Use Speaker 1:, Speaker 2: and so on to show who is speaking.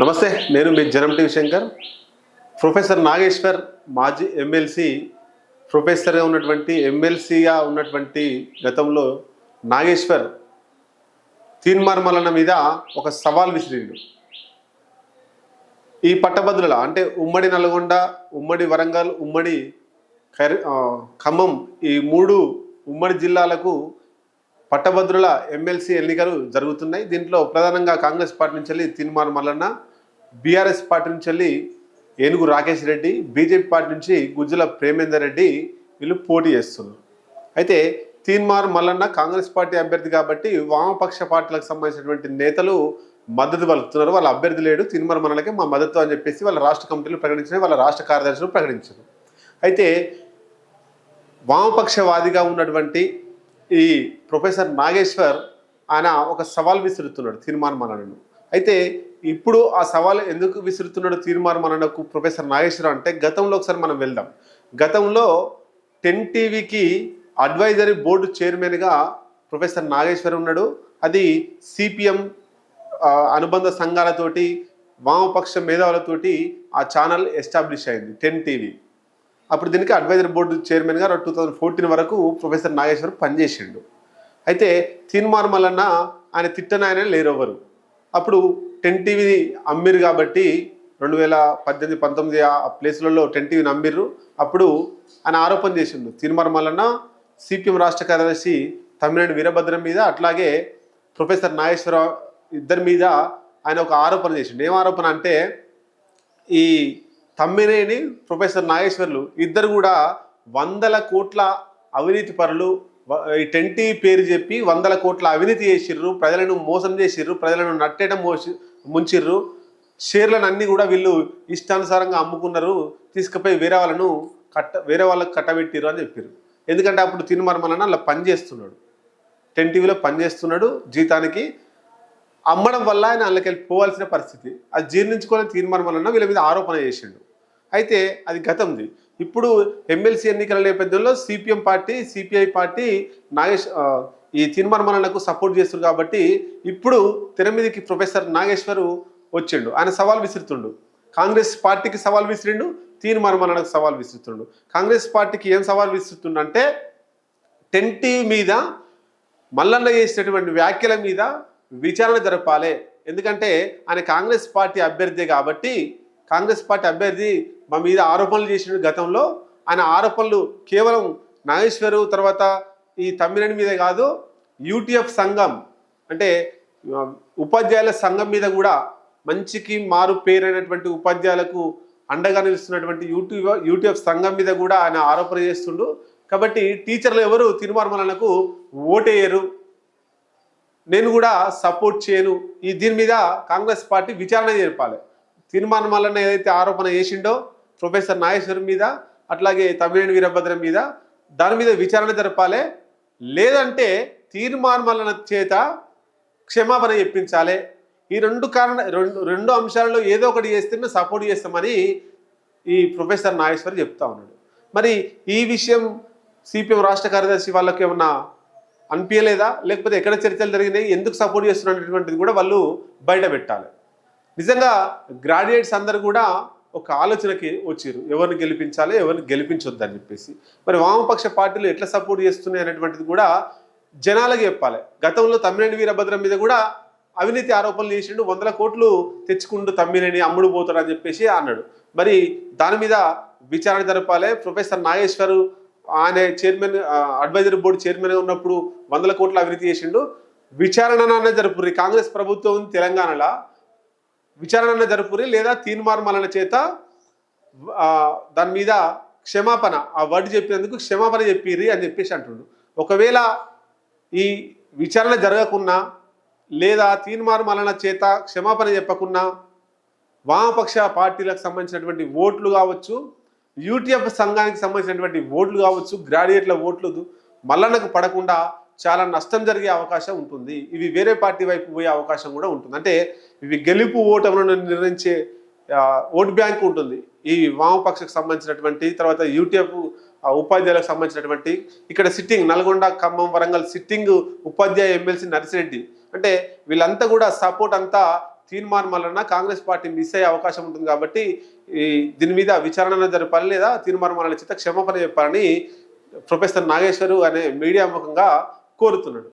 Speaker 1: నమస్తే నేను మీ జనం టీవి శంకర్. ప్రొఫెసర్ నాగేశ్వర్ మాజీ ఎమ్మెల్సీ ప్రొఫెసర్గా ఉన్నటువంటి ఎమ్మెల్సీగా ఉన్నటువంటి గతంలో నాగేశ్వర్ తీన్మార్మలన మీద ఒక సవాల్ విసిరిండు. ఈ పట్టభద్రుల అంటే ఉమ్మడి నల్గొండ ఉమ్మడి వరంగల్ ఉమ్మడి ఖమ్మం ఈ మూడు ఉమ్మడి జిల్లాలకు పట్టభద్రుల ఎమ్మెల్సీ ఎన్నికలు జరుగుతున్నాయి. దీంట్లో ప్రధానంగా కాంగ్రెస్ పార్టీ నుంచి వెళ్ళి తిన్మార్ మల్లన్న బీఆర్ఎస్ పార్టీ నుంచి వెళ్ళి ఏనుగు రాకేష్ రెడ్డి బీజేపీ పార్టీ నుంచి గుజ్జుల ప్రేమేందర్ రెడ్డి వీళ్ళు పోటీ చేస్తున్నారు. అయితే తీన్మార్ మల్లన్న కాంగ్రెస్ పార్టీ అభ్యర్థి కాబట్టి వామపక్ష పార్టీలకు సంబంధించినటువంటి నేతలు మద్దతు పలుకుతున్నారు. వాళ్ళ అభ్యర్థి లేడు. తీన్మార్ మల్లన్నకి మా మద్దతు అని చెప్పేసి వాళ్ళ రాష్ట్ర కమిటీలు ప్రకటించినాయి. వాళ్ళ రాష్ట్ర కార్యదర్శులు ప్రకటించారు. అయితే వామపక్షవాదిగా ఉన్నటువంటి ఈ ప్రొఫెసర్ నాగేశ్వర్ ఆయన ఒక సవాల్ విసురుతున్నాడు తీర్మానం మనను అయితే ఇప్పుడు ఆ సవాల్ ఎందుకు విసురుతున్నాడు తీర్మానం మనకు ప్రొఫెసర్ నాగేశ్వర అంటే గతంలో ఒకసారి మనం వెళ్దాం. గతంలో టెన్ టీవీకి అడ్వైజరీ బోర్డు చైర్మన్గా ప్రొఫెసర్ నాగేశ్వర్ ఉన్నాడు. అది సిపిఎం అనుబంధ సంఘాలతోటి వామపక్ష మేధావులతోటి ఆ ఛానల్ ఎస్టాబ్లిష్ అయింది టెన్ టీవీ. అప్పుడు దీనికి అడ్వైజరీ బోర్డు చైర్మన్గా టూ థౌజండ్ ఫోర్టీన్ వరకు ప్రొఫెసర్ నాగేశ్వర్ పనిచేసిండు. అయితే తీర్మానం మల్లన్న ఆయన తిట్టనాయన లేరెవరు. అప్పుడు టెన్ టీవీ అమ్మిరు కాబట్టి రెండు వేల పద్దెనిమిది పంతొమ్మిది ఆ ప్లేస్లలో టెన్ టీవీని అమ్మిర్రు. అప్పుడు ఆయన ఆరోపణ చేసిండు. తీర్మానం మల్లన్న సిపిఎం రాష్ట్ర కార్యదర్శి తమ్మినేని వీరభద్రం మీద అట్లాగే ప్రొఫెసర్ నాగేశ్వరరావు ఇద్దరి మీద ఆయన ఒక ఆరోపణ చేసిండు. ఏం ఆరోపణ అంటే ఈ తమ్మినేని ప్రొఫెసర్ నాగేశ్వర్లు ఇద్దరు కూడా వందల కోట్ల అవినీతి పరులు ఈ టెంటీ పేరు చెప్పి వందల కోట్ల అవినీతి చేసిర్రు ప్రజలను మోసం చేసిర్రు ప్రజలను నట్టేట మోసి ముంచిర్రు. షేర్లను అన్ని కూడా వీళ్ళు ఇష్టానుసారంగా అమ్ముకున్నారు తీసుకుపోయి వేరే వాళ్ళను కట్ట వేరే వాళ్ళకి కట్టబెట్టిర్రు అని చెప్పారు ఎందుకంటే అప్పుడు తినుమర్మలన అలా పని చేస్తున్నాడు. టెన్ టీవీలో పనిచేస్తున్నాడు జీతానికి అమ్మడం వల్ల ఆయన అందులోకి పోవాల్సిన పరిస్థితి. అది జీర్ణించుకొని తీర్మానం వలన వీళ్ళ మీద ఆరోపణ చేసిండు. అయితే అది గతంది. ఇప్పుడు ఎమ్మెల్సీ ఎన్నికల నేపథ్యంలో CPM party CPI party Nagesh ఈ తీర్మానమలకు సపోర్ట్ చేస్తారు కాబట్టి ఇప్పుడు తెర మీదకి ప్రొఫెసర్ నాగేశ్వరు వచ్చిండు. ఆయన సవాల్ విసురుతుండు. కాంగ్రెస్ పార్టీకి సవాల్ విసిరిండు తీర్మానమలకు సవాల్ విసురుతుండు. కాంగ్రెస్ పార్టీకి ఏం సవాల్ విసురుతుండు అంటే టెంటీ మీద మల్లన్న చేసినటువంటి వ్యాఖ్యల మీద విచారణ జరపాలి. ఎందుకంటే ఆయన కాంగ్రెస్ పార్టీ అభ్యర్థి కాబట్టి కాంగ్రెస్ పార్టీ అభ్యర్థి మా మీద ఆరోపణలు చేసిన గతంలో. ఆయన ఆరోపణలు కేవలం నాగేశ్వరు తర్వాత ఈ తమ్మినేని మీదే కాదు యూటీఎఫ్ సంఘం అంటే ఉపాధ్యాయుల సంఘం మీద కూడా మంచికి మారు పేరైనటువంటి ఉపాధ్యాయులకు అండగా నిలుస్తున్నటువంటి యూట్యూబ్ యూటీఎఫ్ సంఘం మీద కూడా ఆయన ఆరోపణ చేస్తుండు. కాబట్టి టీచర్లు ఎవరు? తిరుమర్మలకు ఓటేయరు. నేను కూడా సపోర్ట్ చేయను. ఈ దీని మీద కాంగ్రెస్ పార్టీ విచారణ జరపాలి తీర్మానం ఏదైతే ఆరోపణ చేసిండో ప్రొఫెసర్ నాగేశ్వరం మీద అట్లాగే తమిళని వీరభద్రం మీద దాని మీద విచారణ జరపాలి. లేదంటే తీర్మానమలన చేత క్షమాపణ చెప్పించాలి. ఈ రెండు కారణ రెండు రెండు అంశాలలో ఏదో ఒకటి చేస్తే మేము సపోర్ట్ చేస్తామని ఈ ప్రొఫెసర్ నాగేశ్వర్ చెప్తా ఉన్నాడు. మరి ఈ విషయం సిపిఎం రాష్ట్ర కార్యదర్శి వాళ్ళకి ఏమన్నా అనిపించలేదా లేకపోతే ఎక్కడ చర్చలు జరిగినాయి? ఎందుకు సపోర్ట్ చేస్తున్నటువంటిది కూడా వాళ్ళు బయట పెట్టాలి. నిజంగా గ్రాడ్యుయేట్స్ అందరు కూడా ఒక ఆలోచనకి వచ్చారు. ఎవరిని గెలిపించాలి ఎవరిని గెలిపించొద్దు అని చెప్పేసి. మరి వామపక్ష పార్టీలు ఎట్లా సపోర్ట్ చేస్తున్నాయి అనేటువంటిది కూడా జనాలకి చెప్పాలి. గతంలో తమ్మినేని వీరభద్రం మీద కూడా అవినీతి ఆరోపణలు చేసిండు వందల కోట్లు తెచ్చుకుంటూ తమ్మినేని అమ్ముడు పోతాడు అని చెప్పేసి అన్నాడు. మరి దాని మీద విచారణ జరపాలి. ప్రొఫెసర్ నాగేశ్వర్ ఆయన చైర్మన్ అడ్వైజరీ బోర్డు చైర్మన్గా ఉన్నప్పుడు వందల కోట్లు అవినీతి చేసిండు. విచారణ జరుపురి కాంగ్రెస్ ప్రభుత్వం ఉంది తెలంగాణలో. విచారణ జరుపురి లేదా తీర్మార్మలన చేత దాని మీద క్షమాపణ ఆ వర్డ్ చెప్పినందుకు క్షమాపణ చెప్పిరి అని చెప్పేసి అంటుండు. ఒకవేళ ఈ విచారణ జరగకున్నా లేదా తీర్మార్మలన చేత క్షమాపణ చెప్పకున్నా వామపక్ష పార్టీలకు సంబంధించినటువంటి ఓట్లు కావచ్చు యూటీఎఫ్ సంఘానికి సంబంధించినటువంటి ఓట్లు కావచ్చు గ్రాడ్యుయేట్ల ఓట్లు మల్లన్నకు పడకుండా చాలా నష్టం జరిగే అవకాశం ఉంటుంది. ఇవి వేరే పార్టీ వైపు పోయే అవకాశం కూడా ఉంటుంది. అంటే ఇవి గెలుపు ఓటములను నిర్ణయించే ఆ, ఓట్ బ్యాంక్ ఉంటుంది. ఈ వామపక్షకు సంబంధించినటువంటి తర్వాత యూటీఎఫ్ ఉపాధ్యాయులకు సంబంధించినటువంటి ఇక్కడ సిట్టింగ్ నల్గొండ ఖమ్మం వరంగల్ సిట్టింగ్ ఉపాధ్యాయ ఎమ్మెల్సీ నర్సిరెడ్డి. అంటే వీళ్ళంతా కూడా సపోర్ట్ అంతా తీర్మానం వలన కాంగ్రెస్ పార్టీ మిస్ అయ్యే అవకాశం ఉంటుంది కాబట్టి ఈ దీని మీద విచారణ జరపాలి లేదా తీర్మానం వలన చేత క్షమాపణ చెప్పాలని ప్రొఫెసర్ నాగేశ్వరు అనే మీడియా ముఖంగా కోరుతున్నాడు.